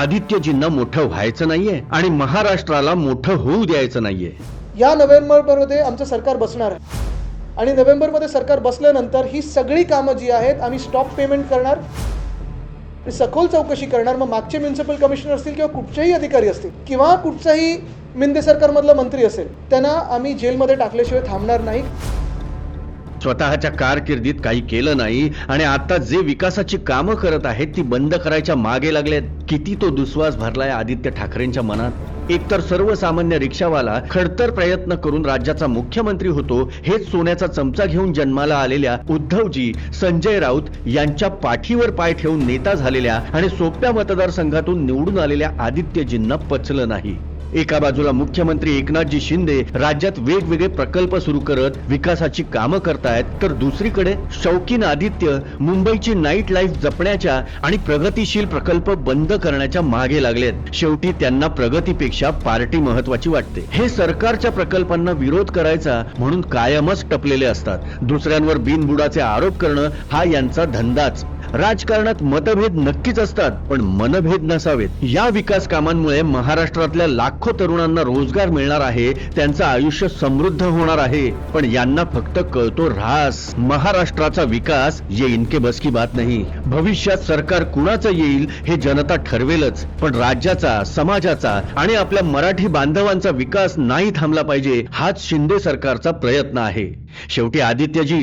आदित्यजींना मोठं व्हायचं नाहीये आणि महाराष्ट्राला मोठं होऊ द्यायचं नाहीये. या नोव्हेंबरमध्ये आमचं सरकार बसणार आहे. आणि नोव्हेंबरमध्ये सरकार बसल्यानंतर ही सगळी कामं जी आहेत आम्ही स्टॉप पेमेंट करणार. सखोल चौकशी करणार. मग मागचे म्युन्सिपल कमिशनर असतील किंवा कुठचेही अधिकारी असतील किंवा कुठचाही मिंदे सरकारमधला मंत्री असेल त्यांना आम्ही जेलमध्ये टाकल्याशिवाय थांबणार नाही. स्वतःच्या कारकिर्दीत काही केलं नाही आणि आता जे विकासाची कामं करत आहेत ती बंद करायच्या मागे लागलेत. किती तो दुस्वास भरलाय आदित्य ठाकरेंच्या मनात. एकतर सर्वसामान्य रिक्षावाला खडतर प्रयत्न करून राज्याचा मुख्यमंत्री होतो हेच सोन्याचा चमचा घेऊन जन्माला आलेल्या उद्धवजी संजय राऊत यांच्या पाठीवर पाय ठेवून नेता झालेल्या आणि सोप्या मतदारसंघातून निवडून आलेल्या आदित्यजींना पचलं नाही. एका बाजूला मुख्यमंत्री एकनाथजी शिंदे राज्यात वेगवेगळे प्रकल्प सुरू करत विकासाची कामं करतायत तर दुसरीकडे शौकीन आदित्य मुंबईची नाईट लाईफ जपण्याच्या आणि प्रगतीशील प्रकल्प बंद करण्याच्या मागे लागलेत. शेवटी त्यांना प्रगतीपेक्षा पार्टी महत्वाची वाटते. हे सरकारच्या प्रकल्पांना विरोध करायचा म्हणून कायमच टपलेले असतात. दुसऱ्यांवर बिनबुडाचे आरोप करणं हा यांचा धंदाच. राजकारणात मतभेद नक्कीच असतात पण मनभेद नसावेत. या विकास कामांमुळे महाराष्ट्रातल्या लाखो तरुणांना रोजगार मिळणार आहे त्यांचं आयुष्य समृद्ध होणार आहे. पण यांना फक्त कळतो ऱ्हास. महाराष्ट्राचा विकास ये इनके बस की बात नाही. भविष्यात सरकार कुणाचं येईल हे जनता ठरवेलच. पण राज्याचा समाजाचा आणि आपल्या मराठी बांधवांचा विकास नाही थांबला पाहिजे हाच शिंदे सरकारचा प्रयत्न आहे. शेवटी आदित्यजी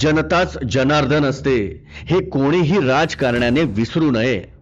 जनताच जनार्दन असते. हे कोणी कोणीही राजकारण्याने विसरू नये.